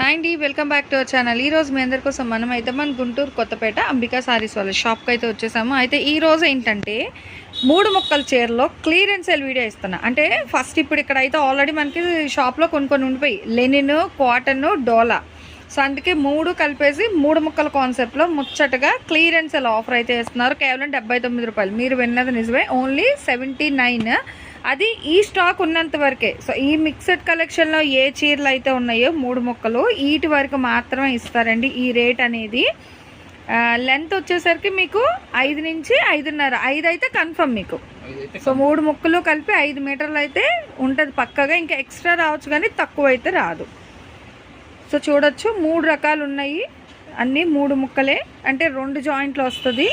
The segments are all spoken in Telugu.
హాయ్ అండి welcome back to our channel ఈ రోజు మీ అందరి కోసం మనం అయితే మన గుంటూరు కొత్తపేట అంబికా సారీస్ వాళ్ళ షాప్కి అయితే వచ్చేసాము. అయితే ఈ రోజు ఏంటంటే మూడు మొక్కల చీరలో క్లియరెన్స్ సేల్ వీడియో ఇస్తున్నా. అంటే ఫస్ట్ ఇప్పుడు ఇక్కడ అయితే ఆల్రెడీ మనకి షాప్లో కొన్ని కొన్ని ఉండిపోయి. లెనిన్ కాటన్ డోలా సో అందుకే మూడు కలిపేసి మూడు ముక్కల కాన్సెప్ట్లో ముచ్చటగా క్లియరెన్స్ సేల్ ఆఫర్ అయితే ఇస్తున్నారు. కేవలం డెబ్బై తొమ్మిది రూపాయలు. మీరు విన్నది నిజమే. ఓన్లీ సెవెంటీ నైన్ అది ఈ స్టాక్ ఉన్నంత వరకే. సో ఈ మిక్సెడ్ కలెక్షన్లో ఏ చీరలు అయితే ఉన్నాయో మూడు ముక్కలు వీటి వరకు మాత్రమే ఇస్తారండి ఈ రేట్ అనేది. లెంత్ వచ్చేసరికి మీకు ఐదు నుంచి ఐదున్నర ఐదు అయితే కన్ఫర్మ్ మీకు. సో మూడు ముక్కలు కలిపి ఐదు మీటర్లు అయితే ఉంటుంది పక్కగా ఇంకా ఎక్స్ట్రా రావచ్చు కానీ తక్కువ అయితే రాదు. సో చూడొచ్చు మూడు రకాలు ఉన్నాయి. అన్నీ మూడు ముక్కలే అంటే రెండు జాయింట్లు వస్తుంది.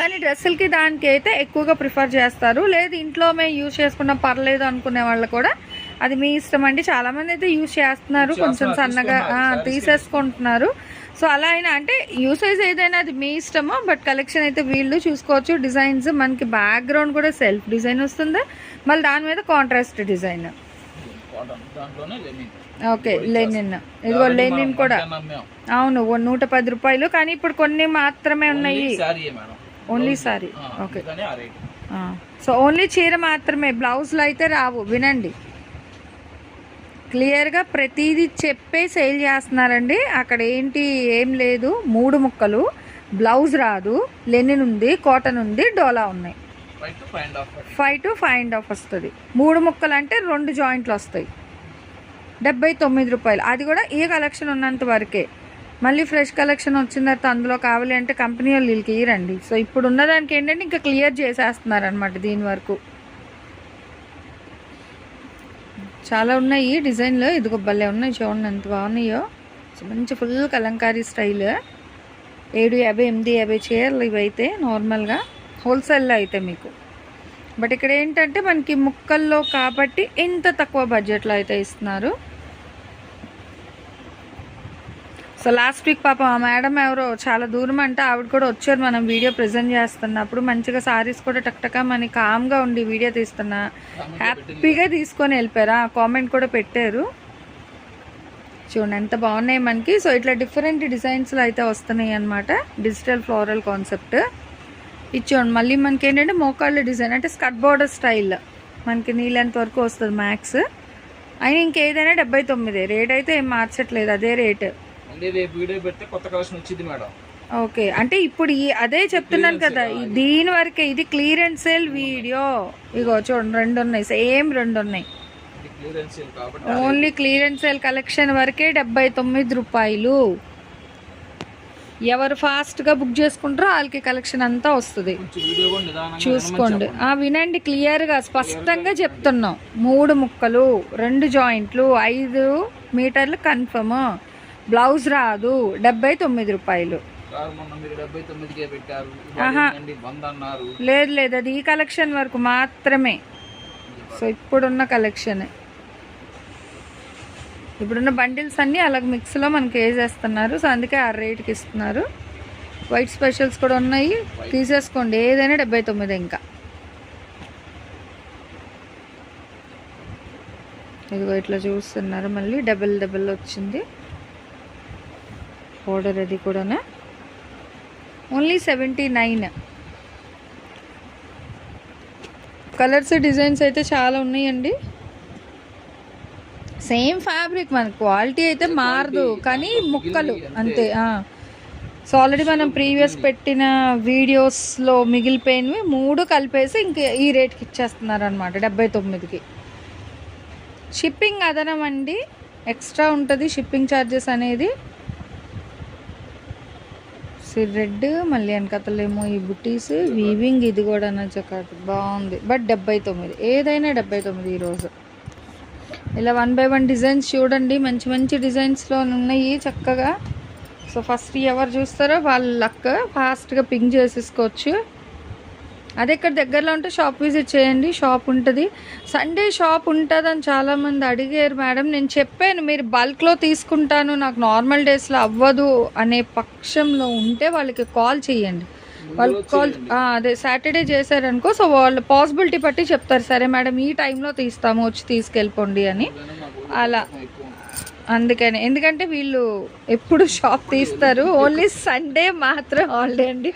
కానీ డ్రెస్సులకి దానికి అయితే ఎక్కువగా ప్రిఫర్ చేస్తారు. లేదు ఇంట్లో మేము యూజ్ చేసుకున్నా పర్లేదు అనుకునే వాళ్ళు కూడా అది మీ ఇష్టం అండి. చాలామంది అయితే యూజ్ చేస్తున్నారు. కొంచెం సన్నగా తీసేసుకుంటున్నారు. సో అలా అయినా అంటే యూసేజ్ ఏదైనా అది మీ ఇష్టమో బట్ కలెక్షన్ అయితే వీళ్ళు చూసుకోవచ్చు. డిజైన్స్ మనకి బ్యాక్గ్రౌండ్ కూడా సెల్ఫ్ డిజైన్ వస్తుంది. మళ్ళీ దాని మీద కాంట్రాస్ట్ డిజైన్ ఓకే లెనిన్ ఇదిగో లెనిన్ కూడా. అవును నూట పది రూపాయలు. కానీ ఇప్పుడు కొన్ని మాత్రమే ఉన్నాయి. Only sari okay so only చీర మాత్రమే. బ్లౌజ్లు అయితే రావు. వినండి. క్లియర్గా ప్రతిదీ చెప్పే సేల్ చేస్తున్నారండి. అక్కడ ఏంటి ఏం లేదు. మూడు ముక్కలు. బ్లౌజ్ రాదు. లెనిన్ ఉంది కాటన్ ఉంది డోలా ఉన్నాయి. Five to five and half five to five and half వస్తుంది. మూడు ముక్కలు అంటే రెండు జాయింట్లు వస్తాయి. డెబ్బై తొమ్మిది రూపాయలు. అది కూడా ఈ కలెక్షన్ ఉన్నంత వరకే. మళ్ళీ ఫ్రెష్ కలెక్షన్ వచ్చిన తర్వాత అందులో కావాలి అంటే కంపెనీ వాళ్ళు వీళ్ళకి ఇయ్యరండి. సో ఇప్పుడు ఉన్నదానికి ఏంటంటే ఇంకా క్లియర్ చేసేస్తున్నారు అనమాట దీని వరకు. చాలా ఉన్నాయి డిజైన్లు. ఇదిగో భలే ఉన్నాయి చూడండి ఎంత బాగున్నాయో. మంచి ఫుల్ కలంకారీ స్టైల్. ఏడు యాభై ఎనిమిది యాభై చీరలు ఇవైతే నార్మల్గా హోల్సేల్లో అయితే మీకు. బట్ ఇక్కడ ఏంటంటే మనకి ముక్కల్లో కాబట్టి ఇంత తక్కువ బడ్జెట్లో అయితే ఇస్తున్నారు. సో లాస్ట్ వీక్ పాపం ఆ మేడం ఎవరో చాలా దూరం అంటే ఆవిడ కూడా వచ్చారు మనం వీడియో ప్రజెంట్ చేస్తున్నప్పుడు. మంచిగా సారీస్ కూడా టక్టకా మనకి కామ్గా ఉండి వీడియో తీస్తున్నా. హ్యాపీగా తీసుకొని వెళ్ళిపోయారు. ఆ కామెంట్ కూడా పెట్టారు. చూడండి ఎంత బాగున్నాయి మనకి. సో ఇట్లా డిఫరెంట్ డిజైన్స్లో అయితే వస్తున్నాయి అనమాట డిజిటల్ ఫ్లోరల్ కాన్సెప్ట్ ఇచ్చోండి మళ్ళీ మనకి ఏంటంటే మోకాళ్ళ డిజైన్ అంటే స్కర్ట్ బోర్డర్ స్టైల్ మనకి నీళ్ళంత వరకు వస్తుంది మ్యాక్స్ అయినా ఇంకేదైనా డెబ్బై తొమ్మిది. రేట్ అయితే ఏం మార్చట్లేదు. అదే రేట్ మళ్ళీ రేపు వీడియో పెడితే కొత్త కలెక్షన్ వచ్చింది మేడం. ఓకే. అంటే ఇప్పుడు ఈ అదే చెప్తున్నాను కదా దీని వరకే ఇది క్లియరెన్స్ సేల్ వీడియో. ఇగో చూడండి రెండు ఉన్నాయి సేమ్ రెండు ఉన్నాయి ఓన్లీ క్లియరెన్స్ సేల్ కలెక్షన్ వరకే డెబ్బై తొమ్మిది రూపాయలు. ఎవరు ఫాస్ట్గా బుక్ చేసుకుంటారో వాళ్ళకి కలెక్షన్ అంతా వస్తుంది. చూసుకోండి. ఆ వినండి క్లియర్గా స్పష్టంగా చెప్తున్నాం. మూడు ముక్కలు రెండు జాయింట్లు ఐదు మీటర్లు కన్ఫర్మ్ బ్లౌజ్ రాదు డెబ్బై తొమ్మిది రూపాయలు. లేదు లేదు అది ఈ కలెక్షన్ వరకు మాత్రమే. సో ఇప్పుడున్న కలెక్షన్. ఇప్పుడున్న బండిల్స్ అన్నీ అలాగ మిక్స్లో మనకి వేసేస్తున్నారు సో అందుకే ఆ రేట్కి ఇస్తున్నారు. వైట్ స్పెషల్స్ కూడా ఉన్నాయి. తీసేసుకోండి. ఏదైనా డెబ్బై తొమ్మిది ఇంకా. ఇదిగో ఇట్లా చూస్తున్నారు. మళ్ళీ డబల్ డబల్ వచ్చింది. ఆర్డర్ అది కూడానా? Only seventy nine colours designs అయితే చాలా ఉన్నాయండి. సేమ్ ఫ్యాబ్రిక్ మన క్వాలిటీ అయితే మారదు కానీ ముక్కలు అంతే. సో ఆల్రెడీ మనం ప్రీవియస్ పెట్టిన వీడియోస్లో మిగిలిపోయినవి మూడు కలిపేసి ఇంక ఈ రేట్కి ఇచ్చేస్తున్నారు అనమాట డెబ్బై తొమ్మిదికి. షిప్పింగ్ అదనం అండి ఎక్స్ట్రా ఉంటుంది షిప్పింగ్ ఛార్జెస్ అనేది. రెడ్ మళ్ళీ వెనకతలేమో ఈ బుటీస్. వీవింగ్ ఇది కూడా నచ్చకాదు బాగుంది. బట్ డెబ్బై తొమ్మిది. ఏదైనా డెబ్బై తొమ్మిది ఈరోజు ఇలా వన్ బై వన్ డిజైన్స్ చూడండి. మంచి మంచి డిజైన్స్లో ఉన్నాయి చక్కగా. సో ఫస్ట్ ఎవరు చూస్తారో వాళ్ళ లక్. ఫాస్ట్గా పింక్ చేసేసుకోవచ్చు. అదే ఇక్కడ దగ్గరలో ఉంటే షాప్ విజిట్ చేయండి షాప్ ఉంటుంది. సండే షాప్ ఉంటుందని చాలామంది అడిగారు మేడం. నేను చెప్పాను మీరు బల్క్లో తీసుకుంటాను నాకు నార్మల్ డేస్లో అవ్వదు అనే పక్షంలో ఉంటే వాళ్ళకి కాల్ చేయండి. వాళ్ళు కాల్ అదే సాటర్డే చేశారనుకో సో వాళ్ళు పాసిబిలిటీ బట్టి చెప్తారు. సరే మేడం ఈ టైంలో తీస్తాము వచ్చి తీసుకెళ్ళిపోండి అని. అలా. అందుకని. ఎందుకంటే వీళ్ళు ఎప్పుడు షాప్ తీస్తారు. ఓన్లీ సండే మాత్రం హాలిడే అండి.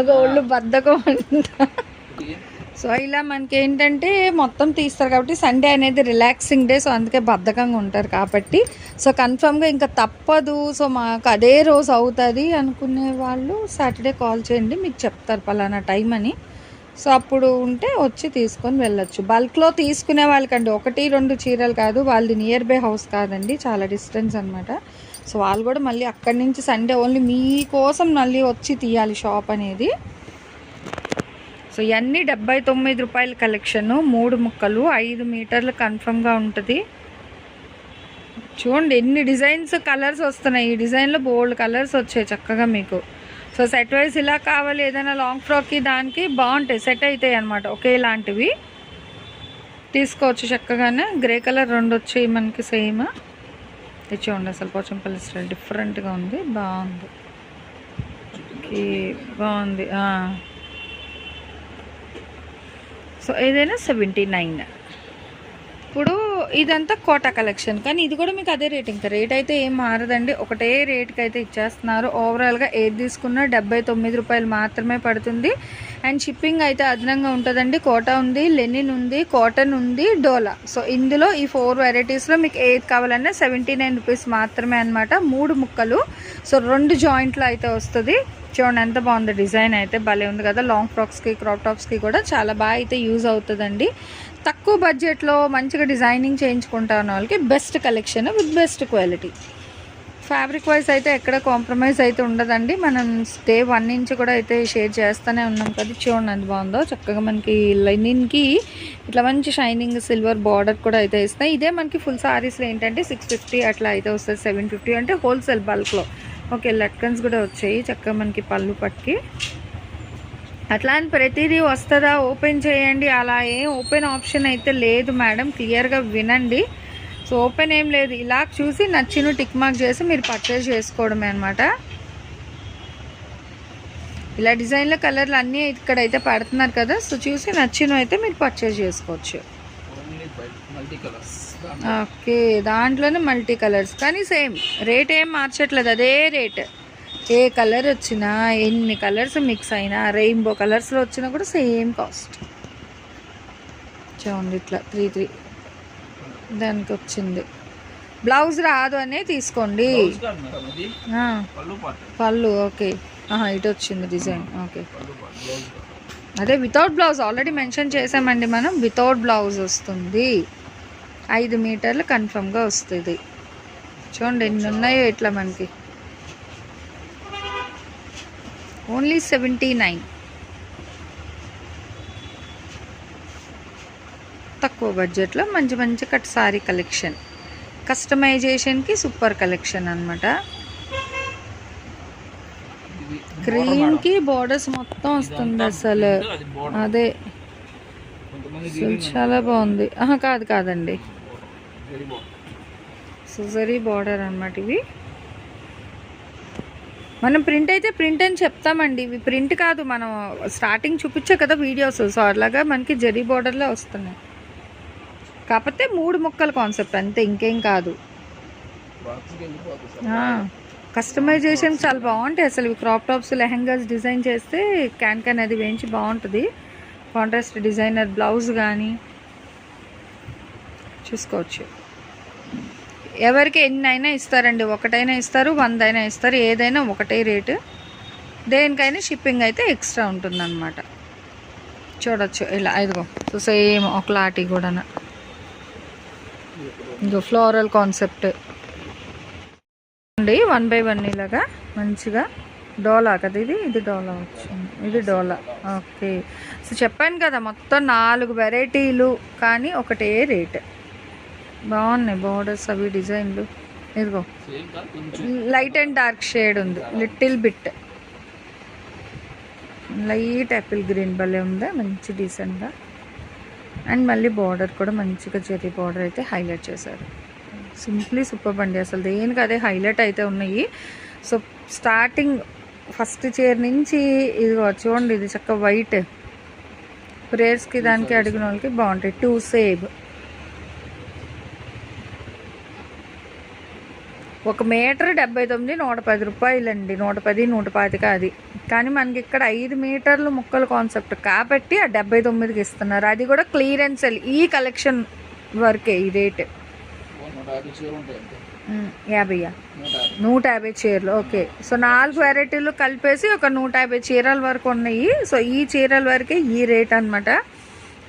ఒక ఒళ్ళు బద్దకం అంట. సో ఇలా మనకి ఏంటంటే మొత్తం తీస్తారు కాబట్టి సండే అనేది రిలాక్సింగ్ డే సో అందుకే బద్ధకంగా ఉంటారు కాబట్టి. సో కన్ఫర్మ్గా ఇంకా తప్పదు. సో మాకు అదే రోజు అవుతుంది అనుకునే వాళ్ళు సాటర్డే కాల్ చేయండి మీకు చెప్తారు పలానా టైం అని. సో అప్పుడు ఉంటే వచ్చి తీసుకొని వెళ్ళొచ్చు. బల్క్లో తీసుకునే వాళ్ళకండి ఒకటి రెండు చీరలు కాదు. వాళ్ళది నియర్ బై హౌస్ కాదండి చాలా డిస్టెన్స్ అనమాట సో వాళ్ళు కూడా మళ్ళీ అక్కడి నుంచి సండే ఓన్లీ మీకోసం మళ్ళీ వచ్చి తీయాలి షాప్ అనేది. సో ఇవన్నీ డెబ్బై తొమ్మిది రూపాయల కలెక్షను మూడు ముక్కలు ఐదు మీటర్లు కన్ఫర్మ్గా ఉంటుంది. చూడండి ఎన్ని డిజైన్స్ కలర్స్ వస్తున్నాయి. ఈ డిజైన్లో బోల్డ్ కలర్స్ వచ్చాయి చక్కగా మీకు. సో సెట్ వైజ్ ఇలా కావాలి ఏదైనా లాంగ్ ఫ్రాక్కి దానికి బాగుంటాయి. సెట్ అవుతాయి అనమాట ఒకేలాంటివి తీసుకోవచ్చు చక్కగానే. గ్రే కలర్ రెండు వచ్చాయి మనకి సేమ్ చూడండి అసలు పోచంపల్లి స్టైల్ డిఫరెంట్గా ఉంది. బాగుంది. బాగుంది. సో ఏదైనా సెవెంటీ నైన్. ఇప్పుడు ఇదంతా కోటా కలెక్షన్. కానీ ఇది కూడా మీకు అదే రేట్. ఇంకా రేట్ అయితే ఏం మారదండి. ఒకటే రేట్కి అయితే ఇచ్చేస్తున్నారు ఓవరాల్గా ఏది తీసుకున్నా డెబ్బై తొమ్మిది రూపాయలు మాత్రమే పడుతుంది. అండ్ షిప్పింగ్ అయితే అదనంగా ఉంటుందండి. కోటా ఉంది లెనిన్ ఉంది కాటన్ ఉంది డోలా. సో ఇందులో ఈ ఫోర్ వెరైటీస్లో మీకు ఏది కావాలన్నా సెవెంటీ నైన్ రూపీస్ మాత్రమే అనమాట మూడు ముక్కలు. సో రెండు జాయింట్లు అయితే వస్తుంది. చూడండి ఎంత బాగుంది డిజైన్ అయితే. భలే ఉంది కదా. లాంగ్ ఫ్రాక్స్కి క్రాప్ టాప్స్కి కూడా చాలా బాగా అయితే యూజ్ అవుతుందండి. తక్కువ బడ్జెట్లో మంచిగా డిజైనింగ్ చేయించుకుంటాను వాళ్ళకి best collection with best quality. Fabric wise అయితే ఎక్కడ కాంప్రమైజ్ అయితే ఉండదండి. మనం డే వన్ నుంచి కూడా అయితే షేర్ చేస్తూనే ఉన్నాం. కదా చూడండి ఎంత బాగుందో. చక్కగా మనకి లైనిన్కి ఇట్లా మంచి షైనింగ్ సిల్వర్ బార్డర్ కూడా అయితే ఇస్తాయి. ఇదే మనకి ఫుల్ సారీస్లో ఏంటంటే సిక్స్ ఫిఫ్టీ అట్లా అయితే వస్తుంది సెవెన్ ఫిఫ్టీ అంటే హోల్సేల్ బల్క్లో ఓకే లట్కన్స్ కూడా వచ్చాయి. చక్కగా మనకి పళ్ళు పట్టుకి. అట్లా అని ప్రతిదీ వస్తుందా? ఓపెన్ చేయండి. అలా ఏం ఓపెన్ ఆప్షన్ అయితే లేదు మేడం. క్లియర్గా వినండి. సో ఓపెన్ ఏం లేదు. ఇలా చూసి నచ్చిన టిక్ మార్క్ చేసి మీరు పర్చేజ్ చేసుకోవడమే అనమాట ఇలా డిజైన్ల కలర్లు అన్నీ ఇక్కడైతే పడుతున్నారు కదా సో చూసి నచ్చినవి అయితే మీరు పర్చేజ్ చేసుకోవచ్చు. ఓకే దాంట్లోనే మల్టీ కలర్స్ కానీ సేమ్ రేట్ ఏం మార్చట్లేదు. అదే రేట్ ఏ కలర్ వచ్చినా ఎన్ని కలర్స్ మిక్స్ అయినా రెయిన్బో కలర్స్లో వచ్చినా కూడా సేమ్ కాస్ట్ చూడండి ఇట్లా త్రీ త్రీ దానికి వచ్చింది బ్లౌజ్ రాదు అనే తీసుకోండి. పళ్ళు ఓకే. ఇటు వచ్చింది డిజైన్. ఓకే. అదే వితౌట్ బ్లౌజ్ ఆల్రెడీ మెన్షన్ చేసామండి మనం. వితౌట్ బ్లౌజ్ వస్తుంది. ఐదు మీటర్లు కన్ఫర్మ్గా వస్తుంది. చూడండి ఎన్ని ఉన్నాయో ఇట్లా మనకి. Only seventy nine. తక్కువ బడ్జెట్లో మంచి మంచి కట్ సారీ కలెక్షన్ కస్టమైజేషన్కి సూపర్ కలెక్షన్ అనమాట క్రీమ్కి బోర్డర్స్ మొత్తం వస్తుంది అసలు. అదే. చాలా బాగుంది. ఆహా కాదు కాదండి. సుజరీ బార్డర్ అనమాట ఇవి. మనం ప్రింట్ అయితే ప్రింట్ అని చెప్తామండి. ఇవి ప్రింట్ కాదు మనం స్టార్టింగ్ చూపించే కదా వీడియోస్ సో అలాగా మనకి జరీ బార్డర్లో వస్తున్నాయి. కాకపోతే మూడు ముక్కల కాన్సెప్ట్ అంతే ఇంకేం కాదు. కస్టమైజేషన్ చాలా బాగుంటాయి అసలు. ఇవి క్రాప్ టాప్స్ లెహంగాస్ డిజైన్ చేస్తే క్యాన్ క్యాన్ అది వేయించి బాగుంటుంది. కాంట్రాస్ట్ డిజైనర్ బ్లౌజ్ కానీ చూసుకోవచ్చు. ఎవరికి ఎన్ని అయినా ఇస్తారండి. ఒకటైనా ఇస్తారు వంద అయినా ఇస్తారు ఏదైనా ఒకటే రేటు. దేనికైనా షిప్పింగ్ అయితే ఎక్స్ట్రా ఉంటుందన్నమాట. చూడొచ్చు. ఇలా ఇదిగో సో సేమ్ ఒకలాటి కూడా ఇంకో ఫ్లోరల్ కాన్సెప్ట్. అండి వన్ బై వన్ ఇలాగా మంచిగా డోలా కదా ఇది? ఇది డోలా వచ్చింది. ఇది డోలా. ఓకే. సో చెప్పాను కదా మొత్తం నాలుగు వెరైటీలు కానీ ఒకటే రేట్. బాగున్నాయి బార్డర్స్ అవి డిజైన్లు. ఇదిగో. లైట్ అండ్ డార్క్ షేడ్ ఉంది. Little bit. Light apple green భలే ఉందా? మంచి డీసెంట్గా అండ్ మళ్ళీ బార్డర్ కూడా మంచిగా చెరీ బార్డర్ అయితే హైలైట్ చేశారు. సింప్లీ సూపర్ అండి అసలు. దేనికి అదే హైలైట్ అయితే ఉన్నాయి. సో స్టార్టింగ్ ఫస్ట్ చైర్ నుంచి ఇది చూడండి ఇది చక్క వైట్. ప్రేయర్స్కి దానికి అడిగిన వాళ్ళకి బాగుంటాయి. టూ సేవ్ ఒక మీటర్ డెబ్బై తొమ్మిది నూట పది రూపాయలండి. నూట పది నూట పాతిక అది కానీ మనకి ఇక్కడ ఐదు మీటర్లు ముక్కలు కాన్సెప్ట్. కాబట్టి ఆ డెబ్బై తొమ్మిదికి ఇస్తున్నారు. అది కూడా క్లియరెన్స్ ఈ కలెక్షన్ వరకే ఈ రేట్. యాభైయా? నూట యాభై యాభయ్యా నూట యాభై నూట యాభై చీరలు ఓకే. సో నాలుగు వెరైటీలు కలిపేసి ఒక నూట యాభై చీరల వరకు ఉన్నాయి. సో ఈ చీరల వరకే ఈ రేట్ అన్నమాట.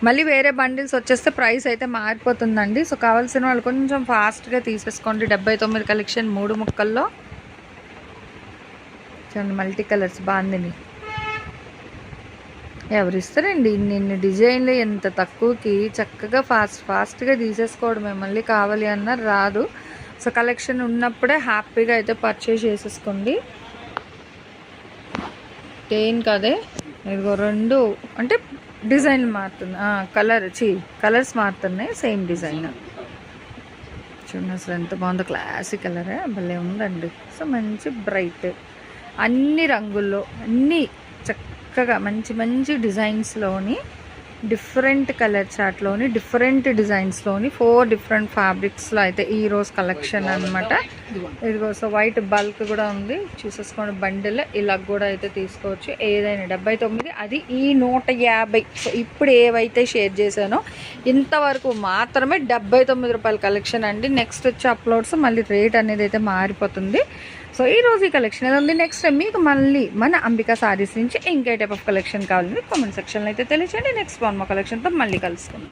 మళ్ళీ వేరే బండిల్స్ వచ్చేస్తే ప్రైస్ అయితే మారిపోతుందండి. సో కావాల్సిన వాళ్ళు కొంచెం ఫాస్ట్గా తీసేసుకోండి. డెబ్బై తొమ్మిది కలెక్షన్ మూడు ముక్కల్లో. చూడండి మల్టీ కలర్స్ బాగుంది ఎవరు ఇస్తారండి? ఇన్ని ఇన్ని డిజైన్లు ఎంత తక్కువకి చక్కగా ఫాస్ట్ ఫాస్ట్గా తీసేసుకోవడమే. మళ్ళీ కావాలి అన్న రాదు. సో కలెక్షన్ ఉన్నప్పుడే హ్యాపీగా అయితే పర్చేస్ చేసేసుకోండి. దేని కదే? ఇదిగో రెండు. అంటే డిజైన్లు మారుతుంది. కలర్ చి కలర్స్ మారుతున్నాయి సేమ్ డిజైన్. చూడండి అసలు ఎంత బాగుందో క్లాసిక్ కలరే భలే ఉందండి. సో మంచి బ్రైట్. అన్ని రంగుల్లో అన్నీ చక్కగా మంచి మంచి డిజైన్స్లోని డిఫరెంట్ కలర్ చార్ట్లోని డిఫరెంట్ డిజైన్స్లోని ఫోర్ డిఫరెంట్ ఫ్యాబ్రిక్స్లో అయితే ఈ రోజు కలెక్షన్ అన్నమాట. ఇదిగో సో వైట్ బల్క్ కూడా ఉంది. చూసేసుకోండి బండిల్ ఇలా కూడా అయితే తీసుకోవచ్చు. ఏదైనా డెబ్బై తొమ్మిది అది ఈ నూట యాభై. సో ఇప్పుడు ఏవైతే షేర్ చేశానో ఇంతవరకు మాత్రమే డెబ్బై తొమ్మిది రూపాయల కలెక్షన్ అండి. నెక్స్ట్ వచ్చే అప్లోడ్స్ మళ్ళీ రేట్ అనేది అయితే మారిపోతుంది. సో ఈ రోజు ఈ కలెక్షన్ ఏదో ఉంది? నెక్స్ట్ మీకు మళ్ళీ మన అంబికా సారీస్ నుంచి ఇంకే టైప్ ఆఫ్ కలెక్షన్ కావాలని కామెంట్ సెక్షన్లో అయితే తెలియచేయండి. నెక్స్ట్ వన్ మా కలెక్షన్తో మళ్ళీ కలుసుకుందాం.